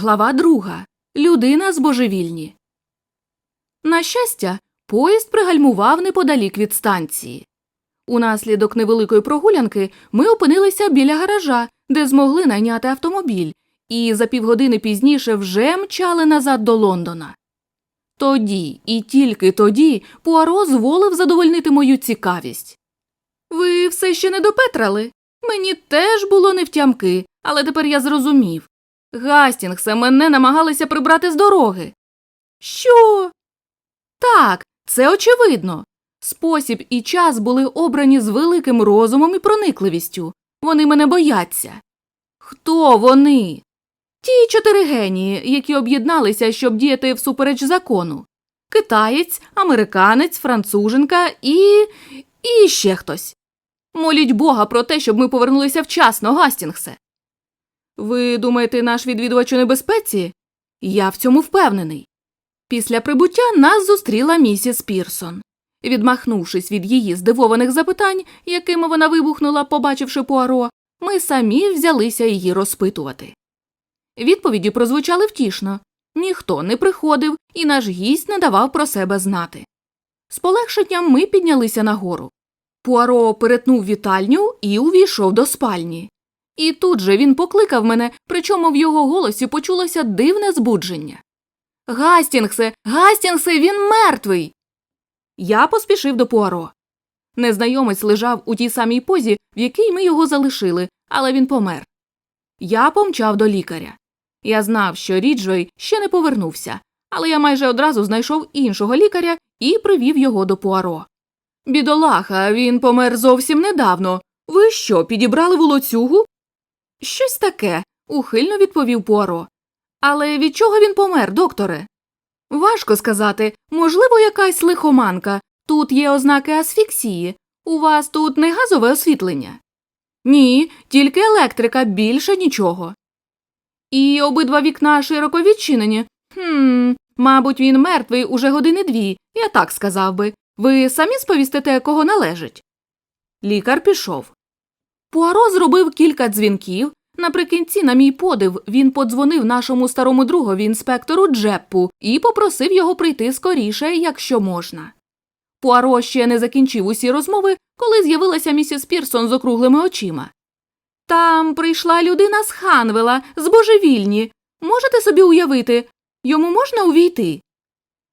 Глава друга. Людина з божевільні. На щастя, поїзд пригальмував неподалік від станції. Унаслідок невеликої прогулянки ми опинилися біля гаража, де змогли найняти автомобіль, і за півгодини пізніше вже мчали назад до Лондона. Тоді і тільки тоді Пуаро зволив задовольнити мою цікавість. Ви все ще не допетрали? Мені теж було невтямки, але тепер я зрозумів. Гастінгсе, мене намагалися прибрати з дороги. Що? Так, це очевидно. Спосіб і час були обрані з великим розумом і проникливістю. Вони мене бояться. Хто вони? Ті чотири генії, які об'єдналися, щоб діяти всупереч закону. Китаєць, американець, француженка і. і ще хтось. Моліть Бога про те, щоб ми повернулися вчасно, Гастінгсе. Ви думаєте, наш відвідувач у небезпеці? Я в цьому впевнений. Після прибуття нас зустріла місіс Пірсон. Відмахнувшись від її здивованих запитань, якими вона вибухнула, побачивши Пуаро, ми самі взялися її розпитувати. Відповіді прозвучали втішно ніхто не приходив, і наш гість не давав про себе знати. З полегшенням ми піднялися нагору. Пуаро перетнув вітальню і увійшов до спальні. І тут же він покликав мене, причому в його голосі почулося дивне збудження. Гастінгсе, Гастінгсе, він мертвий. Я поспішив до Пуаро. Незнайомець лежав у тій самій позі, в якій ми його залишили, але він помер. Я помчав до лікаря. Я знав, що Ріджвей ще не повернувся, але я майже одразу знайшов іншого лікаря і привів його до Пуаро. Бідолаха, він помер зовсім недавно. Ви що, підібрали волоцюгу? Щось таке, ухильно відповів Пуаро. Але від чого він помер, докторе? Важко сказати, можливо, якась лихоманка. Тут є ознаки асфіксії. У вас тут не газове освітлення? Ні, тільки електрика, більше нічого. І обидва вікна широко відчинені. Хм, мабуть, він мертвий уже години дві, я так сказав би. Ви самі сповістите, кого належить. Лікар пішов. Пуаро зробив кілька дзвінків. Наприкінці, на мій подив, він подзвонив нашому старому другові інспектору Джеппу і попросив його прийти скоріше, якщо можна. Пуаро ще не закінчив усі розмови, коли з'явилася місіс Пірсон з округлими очима. Там прийшла людина з Ханвела, з божевільні. Можете собі уявити, йому можна увійти?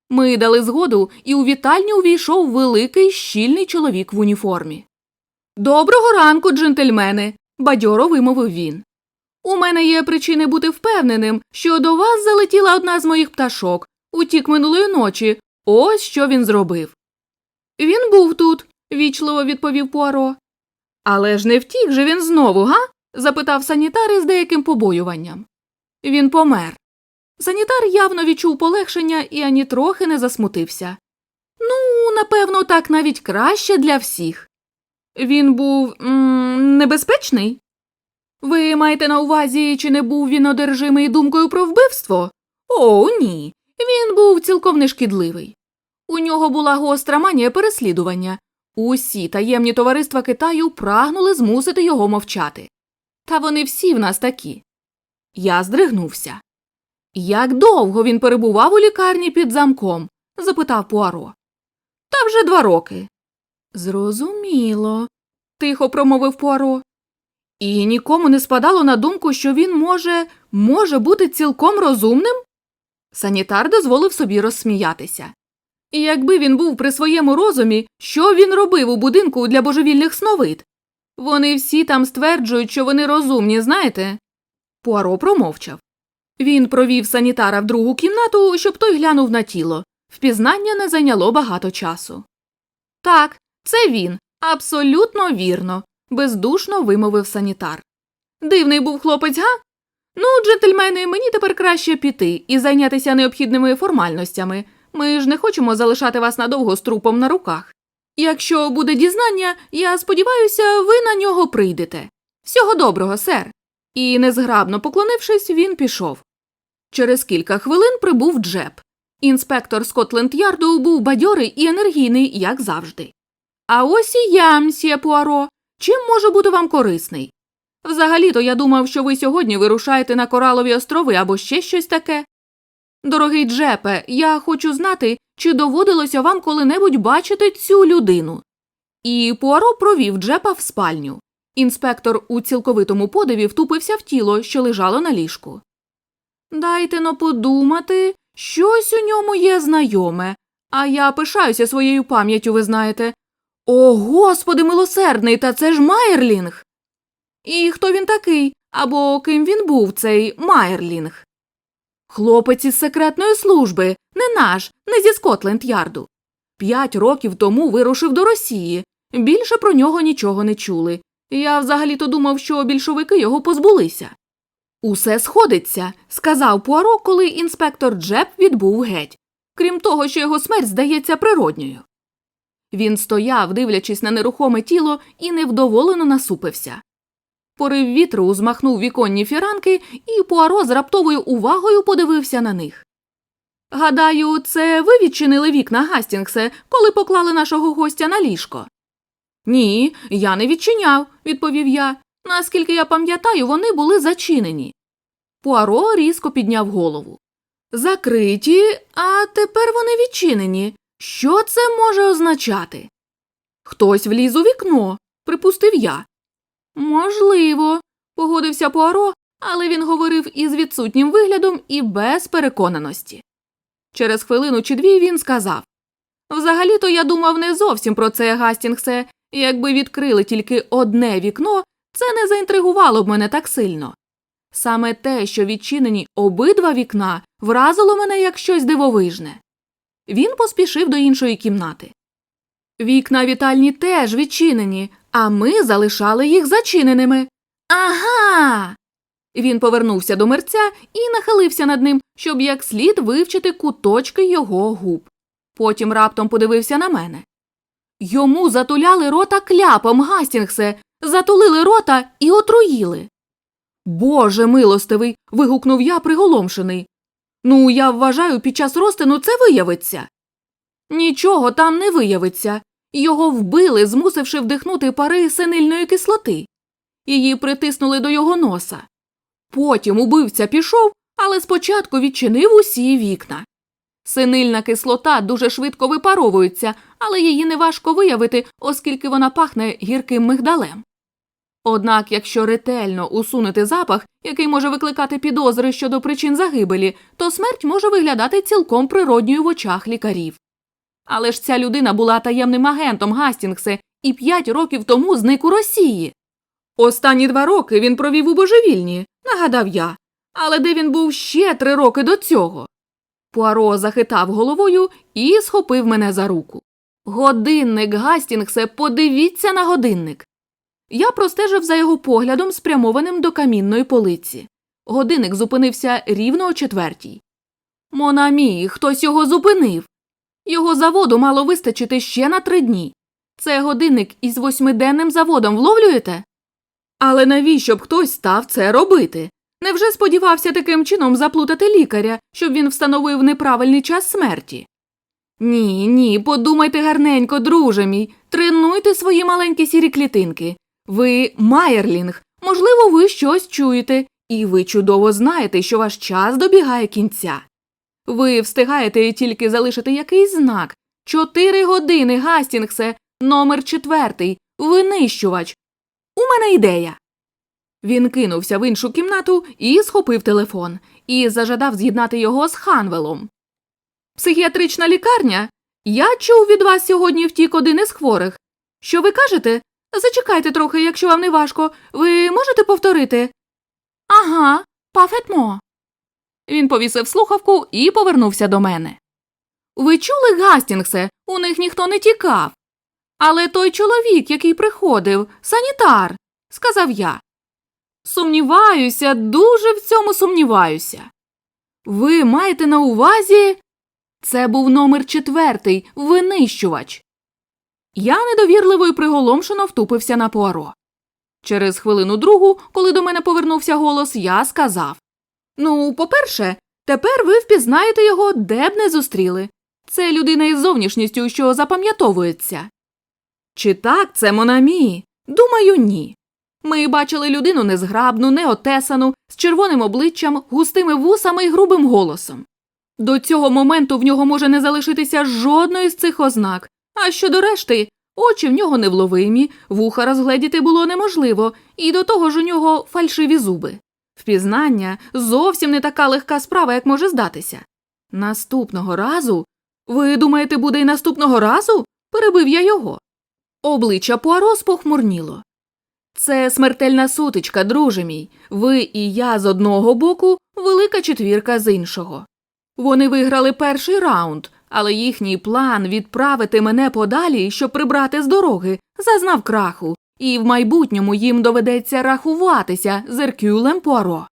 Ми дали згоду, і у вітальню увійшов великий щільний чоловік в уніформі. Доброго ранку, джентльмени, бадьоро вимовив він. У мене є причини бути впевненим, що до вас залетіла одна з моїх пташок, утік минулої ночі. Ось що він зробив. Він був тут, вічливо відповів Пуаро. Але ж не втік же він знову, га? запитав санітар із деяким побоюванням. Він помер. Санітар явно відчув полегшення і ані трохи не засмутився. Ну, напевно, так навіть краще для всіх. Він був м небезпечний? Ви маєте на увазі, чи не був він одержимий думкою про вбивство? О, ні. Він був цілком нешкідливий. У нього була гостра манія переслідування. Усі таємні товариства Китаю прагнули змусити його мовчати. Та вони всі в нас такі. Я здригнувся. Як довго він перебував у лікарні під замком? запитав Пуаро. Та вже два роки. Зрозуміло, тихо промовив Пуаро. І нікому не спадало на думку, що він може може бути цілком розумним? Санітар дозволив собі розсміятися. І якби він був при своєму розумі, що він робив у будинку для божевільних сновид? Вони всі там стверджують, що вони розумні, знаєте? Пуаро промовчав. Він провів санітара в другу кімнату, щоб той глянув на тіло. Впізнання не зайняло багато часу. Так, це він, абсолютно вірно, бездушно вимовив санітар. Дивний був хлопець, га? Ну, джентльмени, мені тепер краще піти і зайнятися необхідними формальностями. Ми ж не хочемо залишати вас надовго з трупом на руках. Якщо буде дізнання, я сподіваюся, ви на нього прийдете. Всього доброго, сер. І, незграбно поклонившись, він пішов. Через кілька хвилин прибув Джеб. Інспектор Скотленд Ярду був бадьорий і енергійний, як завжди. А ось і я, мсьє Пуаро. Чим можу бути вам корисний? Взагалі-то я думав, що ви сьогодні вирушаєте на Коралові острови або ще щось таке. Дорогий Джепе, я хочу знати, чи доводилося вам коли-небудь бачити цю людину. І Пуаро провів Джепа в спальню. Інспектор у цілковитому подиві втупився в тіло, що лежало на ліжку. Дайте но подумати, щось у ньому є знайоме, а я пишаюся своєю пам'яттю, ви знаєте. О, господи милосердний, та це ж Майерлінг. І хто він такий, або ким він був, цей Майерлінг? Хлопець із секретної служби, не наш, не зі Скотленд Ярду. П'ять років тому вирушив до Росії. Більше про нього нічого не чули. Я взагалі-то думав, що більшовики його позбулися. Усе сходиться, сказав Пуаро, коли інспектор Джеб відбув геть, крім того, що його смерть здається природньою. Він стояв, дивлячись на нерухоме тіло, і невдоволено насупився. Порив вітру змахнув віконні фіранки, і Пуаро з раптовою увагою подивився на них. Гадаю, це ви відчинили вікна Гастінгсе, коли поклали нашого гостя на ліжко. Ні, я не відчиняв, відповів я. Наскільки я пам'ятаю, вони були зачинені. Пуаро різко підняв голову. Закриті, а тепер вони відчинені. Що це може означати? Хтось вліз у вікно, припустив я. Можливо, погодився Пуаро, але він говорив із відсутнім виглядом і без переконаності. Через хвилину чи дві він сказав Взагалі-то я думав не зовсім про це, Гастінгсе, якби відкрили тільки одне вікно, це не заінтригувало б мене так сильно. Саме те, що відчинені обидва вікна, вразило мене як щось дивовижне. Він поспішив до іншої кімнати. Вікна вітальні теж відчинені, а ми залишали їх зачиненими. Ага. Він повернувся до мерця і нахилився над ним, щоб як слід вивчити куточки його губ. Потім раптом подивився на мене. Йому затуляли рота кляпом, Гастінгсе, затулили рота і отруїли. Боже милостивий. вигукнув я приголомшений. Ну, я вважаю, під час розтину це виявиться. Нічого там не виявиться. Його вбили, змусивши вдихнути пари синильної кислоти. Її притиснули до його носа. Потім убивця пішов, але спочатку відчинив усі вікна. Синильна кислота дуже швидко випаровується, але її неважко виявити, оскільки вона пахне гірким мигдалем. Однак, якщо ретельно усунути запах, який може викликати підозри щодо причин загибелі, то смерть може виглядати цілком природньою в очах лікарів. Але ж ця людина була таємним агентом Гастінгсе і п'ять років тому зник у Росії. Останні два роки він провів у божевільні, нагадав я. Але де він був ще три роки до цього? Пуаро захитав головою і схопив мене за руку. Годинник, Гастінгсе, подивіться на годинник. Я простежив за його поглядом, спрямованим до камінної полиці. Годинник зупинився рівно о четвертій. Монамі, хтось його зупинив. Його заводу мало вистачити ще на три дні. Це годинник із восьмиденним заводом вловлюєте? Але навіщо б хтось став це робити? Невже сподівався таким чином заплутати лікаря, щоб він встановив неправильний час смерті? Ні, ні, подумайте гарненько, друже мій, тренуйте свої маленькі сірі клітинки. Ви Майерлінг, можливо, ви щось чуєте, і ви чудово знаєте, що ваш час добігає кінця. Ви встигаєте тільки залишити якийсь знак. Чотири години, Гастінгсе, номер четвертий, винищувач. У мене ідея. Він кинувся в іншу кімнату і схопив телефон, і зажадав з'єднати його з Ханвелом. Психіатрична лікарня? Я чув від вас сьогодні втік один із хворих. Що ви кажете? Зачекайте трохи, якщо вам не важко. Ви можете повторити? Ага, пафетмо. Він повісив слухавку і повернувся до мене. Ви чули, Гастінгсе, у них ніхто не тікав. Але той чоловік, який приходив, санітар, сказав я. Сумніваюся, дуже в цьому сумніваюся. Ви маєте на увазі. Це був номер четвертий, винищувач. Я недовірливо і приголомшено втупився на Пуаро. Через хвилину другу, коли до мене повернувся голос, я сказав Ну, по-перше, тепер ви впізнаєте його, де б не зустріли. Це людина із зовнішністю, що запам'ятовується. Чи так це Монамі? Думаю, ні. Ми бачили людину незграбну, неотесану, з червоним обличчям, густими вусами і грубим голосом. До цього моменту в нього може не залишитися жодної з цих ознак, а щодо решти, очі в нього невловимі, вуха розгледіти було неможливо, і до того ж у нього фальшиві зуби. Впізнання зовсім не така легка справа, як може здатися. Наступного разу. Ви думаєте, буде й наступного разу? перебив я його. Обличчя Пуаро спохмурніло. Це смертельна сутичка, друже мій. Ви і я з одного боку, велика четвірка з іншого. Вони виграли перший раунд, але їхній план відправити мене подалі, щоб прибрати з дороги, зазнав краху, і в майбутньому їм доведеться рахуватися з Еркюлем Пуаро.